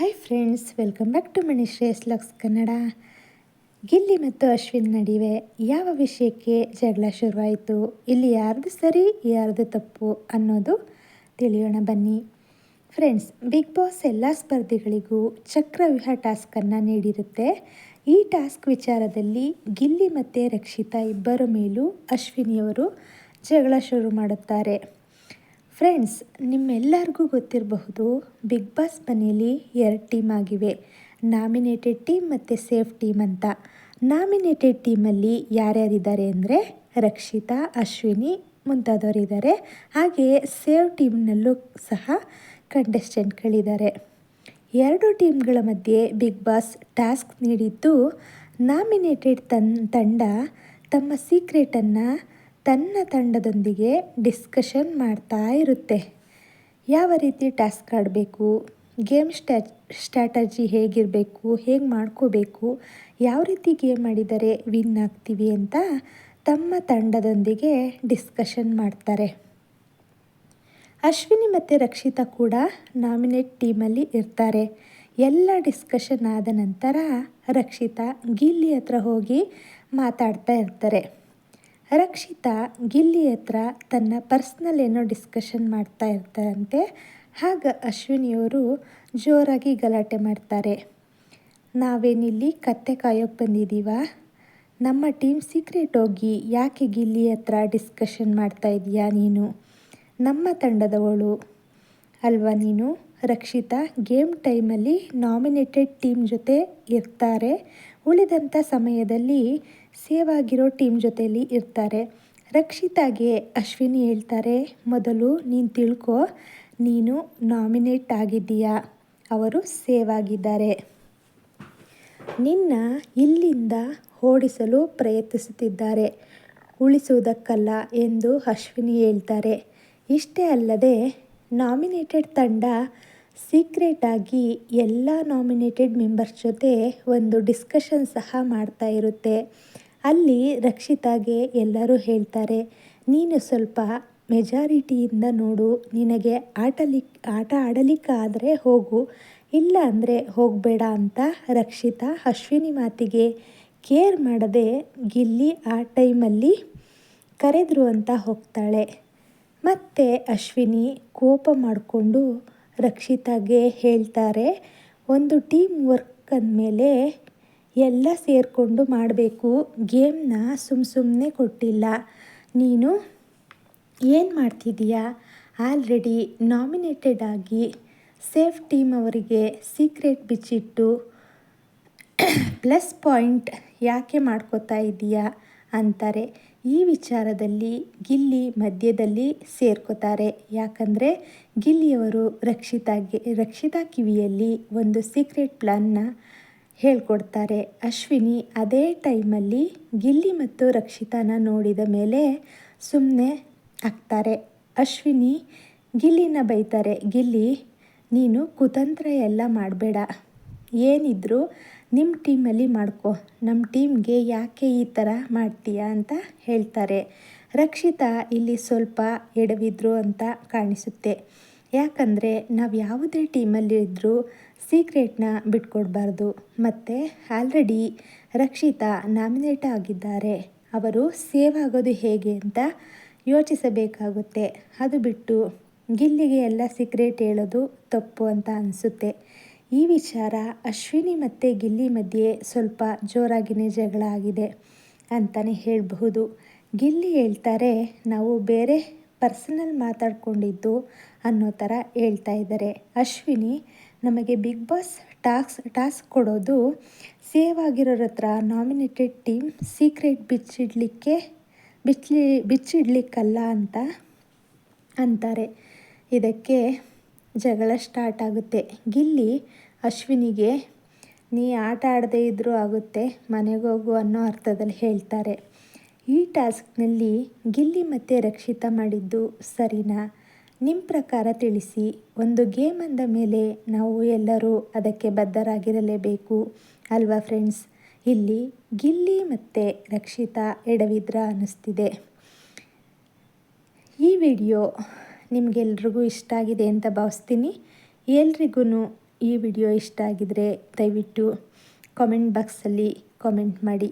Hi friends welcome back to Mani Shreyas lux Kannada Gilli ಮತ್ತು ಅಶ್ವಿನ್ ನಡುವೆ ಯಾವ ವಿಷಯಕ್ಕೆ ಜಗಳ ಶುರುವಾಯಿತು, ಇಲ್ಲಿ ಯಾರ್ದು ಸರಿ, ಯಾರ್ದು ತಪ್ಪು ಅನ್ನೋದು ತಿಳಿಯೋಣ ಬನ್ನಿ. ಫ್ರೆಂಡ್ಸ್ ಬಿಗ್ ಬಾಸ್ ಎಲ್ಲ ಸ್ಪರ್ಧಿಗಳಿಗೂ ಚಕ್ರವ್ಯೂಹ ಟಾಸ್ಕನ್ನು ನೀಡಿರುತ್ತೆ. ಈ ಟಾಸ್ಕ್ ವಿಚಾರದಲ್ಲಿ ಗಿಲ್ಲಿ ಮತ್ತು ರಕ್ಷಿತಾ ಇಬ್ಬರ ಮೇಲೂ ಅಶ್ವಿನಿಯವರು ಜಗಳ ಶುರು ಮಾಡುತ್ತಾರೆ. ಫ್ರೆಂಡ್ಸ್ ನಿಮ್ಮೆಲ್ಲರಿಗೂ ಗೊತ್ತಿರಬಹುದು ಬಿಗ್ ಬಾಸ್ ಮನೆಯಲ್ಲಿ ಎರಡು ಟೀಮ್ ಆಗಿವೆ. ನಾಮಿನೇಟೆಡ್ ಟೀಮ್ ಮತ್ತು ಸೇಫ್ ಟೀಮ್ ಅಂತ. ನಾಮಿನೇಟೆಡ್ ಟೀಮಲ್ಲಿ ಯಾರ್ಯಾರಿದ್ದಾರೆ ಅಂದರೆ ರಕ್ಷಿತಾ, ಅಶ್ವಿನಿ ಮುಂತಾದವರಿದ್ದಾರೆ. ಹಾಗೆಯೇ ಸೇವ್ ಟೀಮ್ನಲ್ಲೂ ಸಹ ಕಂಟೆಸ್ಟೆಂಟ್ಗಳಿದ್ದಾರೆ ಎರಡು ಟೀಮ್ಗಳ ಮಧ್ಯೆ ಬಿಗ್ ಬಾಸ್ ಟಾಸ್ಕ್ ನೀಡಿದ್ದು ನಾಮಿನೇಟೆಡ್ ತನ್ ತಂಡ ತಮ್ಮ ಸೀಕ್ರೆಟನ್ನು ತನ್ನ ತಂಡದೊಂದಿಗೆ ಡಿಸ್ಕಷನ್ ಮಾಡ್ತಾ ಇರುತ್ತೆ. ಯಾವ ರೀತಿ ಟಾಸ್ಕ್ ಆಡಬೇಕು ಗೇಮ್ ಸ್ಟ್ಯಾ ಸ್ಟ್ರಾಟಜಿ ಹೇಗಿರಬೇಕು, ಹೇಗೆ ಮಾಡ್ಕೋಬೇಕು, ಯಾವ ರೀತಿ ಗೇಮ್ ಆಡಿದರೆ ವಿನ್ ಆಗ್ತೀವಿ ಅಂತ ತಮ್ಮ ತಂಡದೊಂದಿಗೆ ಡಿಸ್ಕಷನ್ ಮಾಡ್ತಾರೆ. ಅಶ್ವಿನಿ ಮತ್ತು ರಕ್ಷಿತಾ ಕೂಡ ನಾಮಿನೇಟ್ ಟೀಮಲ್ಲಿ ಇರ್ತಾರೆ. ಎಲ್ಲ ಡಿಸ್ಕಷನ್ ಆದ ನಂತರ ರಕ್ಷಿತಾ ಗಿಲ್ಲಿ ಹತ್ರ ಹೋಗಿ ಮಾತಾಡ್ತಾ ಇರ್ತಾರೆ. ರಕ್ಷಿತಾ ಗಿಲ್ಲಿ ಹತ್ರ ತನ್ನ ಪರ್ಸ್ನಲ್ ಏನೋ ಡಿಸ್ಕಷನ್ ಮಾಡ್ತಾ ಇರ್ತಾರಂತೆ. ಆಗ ಅಶ್ವಿನಿಯವರು ಜೋರಾಗಿ ಗಲಾಟೆ ಮಾಡ್ತಾರೆ. ನಾವೇನಿಲ್ಲಿ ಕತ್ತೆ ಕಾಯೋಕ್ಕೆ ಬಂದಿದ್ದೀವ ನಮ್ಮ ಟೀಮ್ ಸೀಕ್ರೆಟ್ ಹೋಗಿ ಯಾಕೆ ಗಿಲ್ಲಿ ಹತ್ರ ಡಿಸ್ಕಷನ್ ಮಾಡ್ತಾ ಇದೀಯಾ ನೀನು? ನಮ್ಮ ತಂಡದವಳು. ಅಲ್ವಾ ನೀನು? ರಕ್ಷಿತಾ ಗೇಮ್ ಟೈಮಲ್ಲಿ ನಾಮಿನೇಟೆಡ್ ಟೀಮ್ ಜೊತೆ ಇರ್ತಾರೆ. ಉಳಿದಂಥ ಸಮಯದಲ್ಲಿ ಸೇವ್ ಆಗಿರೋ ಟೀಮ್ ಜೊತೆಯಲ್ಲಿ ಇರ್ತಾರೆ. ರಕ್ಷಿತಾಗೆ ಅಶ್ವಿನಿ ಹೇಳ್ತಾರೆ, ಮೊದಲು ನೀನು ತಿಳ್ಕೊ, ನೀನು ನಾಮಿನೇಟ್ ಆಗಿದ್ದೀಯಾ? ಅವರು ಸೇವ್ ಆಗಿದ್ದಾರೆ ನಿನ್ನ ಇಲ್ಲಿಂದ ಓಡಿಸಲು ಪ್ರಯತ್ನಿಸುತ್ತಿದ್ದಾರೆ. ಉಳಿಸುವುದಕ್ಕಲ್ಲ ಎಂದು ಅಶ್ವಿನಿ ಹೇಳ್ತಾರೆ. ಇಷ್ಟೇ ಅಲ್ಲದೆ ನಾಮಿನೇಟೆಡ್ ತಂಡ ಸೀಕ್ರೆಟಾಗಿ ಎಲ್ಲ ನಾಮಿನೇಟೆಡ್ ಮೆಂಬರ್ಸ್ ಜೊತೆ ಒಂದು ಡಿಸ್ಕಷನ್ ಸಹ ಮಾಡ್ತಾ ಇರುತ್ತೆ. ಅಲ್ಲಿ ರಕ್ಷಿತಾಗೆ ಎಲ್ಲರೂ ಹೇಳ್ತಾರೆ, ನೀನು ಸ್ವಲ್ಪ ಮೆಜಾರಿಟಿಯಿಂದ ನೋಡು, ನಿನಗೆ ಆಟಲಿ ಆಟ ಆಡಲಿಕ್ಕಾದರೆ ಹೋಗು, ಇಲ್ಲ ಅಂದರೆ ಹೋಗಬೇಡ ಅಂತ ರಕ್ಷಿತಾ ಅಶ್ವಿನಿ ಮಾತಿಗೆ ಕೇರ್ ಮಾಡದೆ ಗಿಲ್ಲಿ ಆ ಟೈಮಲ್ಲಿ ಕರೆದ್ರು ಅಂತ ಹೋಗ್ತಾಳೆ. ಮತ್ತು ಅಶ್ವಿನಿ ಕೋಪ ಮಾಡಿಕೊಂಡು ರಕ್ಷಿತಾಗೆ ಹೇಳ್ತಾರೆ, ಒಂದು ಟೀಮ್ ವರ್ಕ್ ಅಂದಮೇಲೆ ಎಲ್ಲ ಸೇರಿಕೊಂಡು ಮಾಡಬೇಕು. ಗೇಮ್ನ ಸುಮ್ಮ ಸುಮ್ಮನೆ ಕೊಟ್ಟಿಲ್ಲ. ನೀನು ಏನು ಮಾಡ್ತಿದ್ದೀಯಾ ಆಲ್ರೆಡಿ ನಾಮಿನೇಟೆಡ್ ಆಗಿ ಸೇಫ್ ಟೀಮ್ ಅವರಿಗೆ ಸೀಕ್ರೆಟ್ ಬಿಚ್ಚಿಟ್ಟು, ಪ್ಲಸ್ ಪಾಯಿಂಟ್ ಯಾಕೆ ಮಾಡ್ಕೋತಾ ಇದ್ದೀಯಾ ಅಂತಾರೆ. ಈ ವಿಚಾರದಲ್ಲಿ ಗಿಲ್ಲಿ ಮಧ್ಯದಲ್ಲಿ ಸೇರ್ಕೋತಾರೆ. ಯಾಕಂದರೆ ಗಿಲ್ಲಿಯವರು ರಕ್ಷಿತಾಗೆ ರಕ್ಷಿತಾ ಕಿವಿಯಲ್ಲಿ ಒಂದು ಸೀಕ್ರೆಟ್ ಪ್ಲಾನ್ನ ಹೇಳ್ಕೊಡ್ತಾರೆ. ಅಶ್ವಿನಿ ಅದೇ ಟೈಮಲ್ಲಿ ಗಿಲ್ಲಿ ಮತ್ತು ರಕ್ಷಿತಾನ ನೋಡಿದ ಮೇಲೆ ಸುಮ್ಮನೆ ಆಗ್ತಾರೆ ಅಶ್ವಿನಿ ಗಿಲ್ಲಿನ ಬೈತಾರೆ, ಗಿಲ್ಲಿ, ನೀನು ಕುತಂತ್ರ ಎಲ್ಲ ಮಾಡಬೇಡ. ಏನಿದ್ರು ನಿಮ್ಮ ಟೀಮಲ್ಲಿ ಮಾಡ್ಕೊ. ನಮ್ಮ ಟೀಮ್ಗೆ ಯಾಕೆ ಈ ಥರ ಮಾಡ್ತೀಯಾ ಅಂತ ಹೇಳ್ತಾರೆ. ರಕ್ಷಿತಾ ಇಲ್ಲಿ ಸ್ವಲ್ಪ ಎಡವಿದ್ರು ಅಂತ ಕಾಣಿಸುತ್ತೆ. ಯಾಕಂದರೆ ನಾವು ಯಾವುದೇ ಟೀಮಲ್ಲಿದ್ದರೂ ಸೀಕ್ರೆಟ್ನ ಬಿಟ್ಕೊಡ್ಬಾರ್ದು. ಮತ್ತು ಆಲ್ರೆಡಿ ರಕ್ಷಿತಾ ನಾಮಿನೇಟ್ ಆಗಿದ್ದಾರೆ. ಅವರು ಸೇವ್ ಆಗೋದು ಹೇಗೆ ಅಂತ ಯೋಚಿಸಬೇಕಾಗುತ್ತೆ. ಅದು ಬಿಟ್ಟು ಗಿಲ್ಲಿಗೆ ಎಲ್ಲ ಸೀಕ್ರೆಟ್ ಹೇಳೋದು ತಪ್ಪು ಅಂತ ಅನಿಸುತ್ತೆ. ಈ ವಿಚಾರ ಅಶ್ವಿನಿ ಮತ್ತು ಗಿಲ್ಲಿ ಮಧ್ಯೆ ಸ್ವಲ್ಪ ಜೋರಾಗಿನೇ ಜಗಳ ಆಗಿದೆ ಅಂತಲೇ ಹೇಳಬಹುದು. ಗಿಲ್ಲಿ ಹೇಳ್ತಾರೆ, ನಾವು ಬೇರೆ ಪರ್ಸನಲ್ ಮಾತಾಡ್ಕೊಂಡಿದ್ದು ಅನ್ನೋ ಥರ ಹೇಳ್ತಾ ಇದ್ದಾರೆ. ಅಶ್ವಿನಿ, ನಮಗೆ ಬಿಗ್ ಬಾಸ್ ಟಾಕ್ಸ್, ಟಾಸ್ಕ್ ಕೊಡೋದು ಸೇವ್ ಆಗಿರೋರ ಹತ್ರ ನಾಮಿನೇಟೆಡ್ ಟೀಮ್ ಸೀಕ್ರೆಟ್ ಬಿಚ್ಚಿಡಲಿಕ್ಕೆ ಬಿಚ್ಚಿ ಬಿಚ್ಚಿಡ್ಲಿಕ್ಕಲ್ಲ ಅಂತ ಅಂತಾರೆ. ಇದಕ್ಕೆ ಜಗಳ ಸ್ಟಾರ್ಟ್ ಆಗುತ್ತೆ. ಗಿಲ್ಲಿ ಅಶ್ವಿನಿಗೆ, ನೀ ಆಟ ಆಡದೇ ಇದ್ದರೂ ಆಗುತ್ತೆ ಮನೆಗೋಗು ಅನ್ನೋ ಅರ್ಥದಲ್ಲಿ ಹೇಳ್ತಾರೆ. ಈ ಟಾಸ್ಕ್ನಲ್ಲಿ ಗಿಲ್ಲಿ ಮತ್ತೆ ರಕ್ಷಿತಾ ಮಾಡಿದ್ದು ಸರಿನಾ? ನಿಮ್ಮ ಪ್ರಕಾರ ತಿಳಿಸಿ. ಒಂದು ಗೇಮ್ ಅಂದ ಮೇಲೆ ನಾವು ಎಲ್ಲರೂ ಅದಕ್ಕೆ ಬದ್ಧರಾಗಿರಲೇಬೇಕು ಅಲ್ವಾ ಫ್ರೆಂಡ್ಸ್? ಇಲ್ಲಿ ಗಿಲ್ಲಿ ಮತ್ತು ರಕ್ಷಿತಾ ಎಡವಿದ್ರ ಅನ್ನಿಸ್ತಿದೆ. ಈ ವಿಡಿಯೋ ನಿಮಗೆಲ್ರಿಗೂ ಇಷ್ಟ ಆಗಿದೆ ಅಂತ ಭಾವಿಸ್ತೀನಿ. ಎಲ್ರಿಗೂ ಈ ವಿಡಿಯೋ ಇಷ್ಟ ಆಗಿದರೆ ದಯವಿಟ್ಟು ಕಾಮೆಂಟ್ ಬಾಕ್ಸಲ್ಲಿ ಕಾಮೆಂಟ್ ಮಾಡಿ.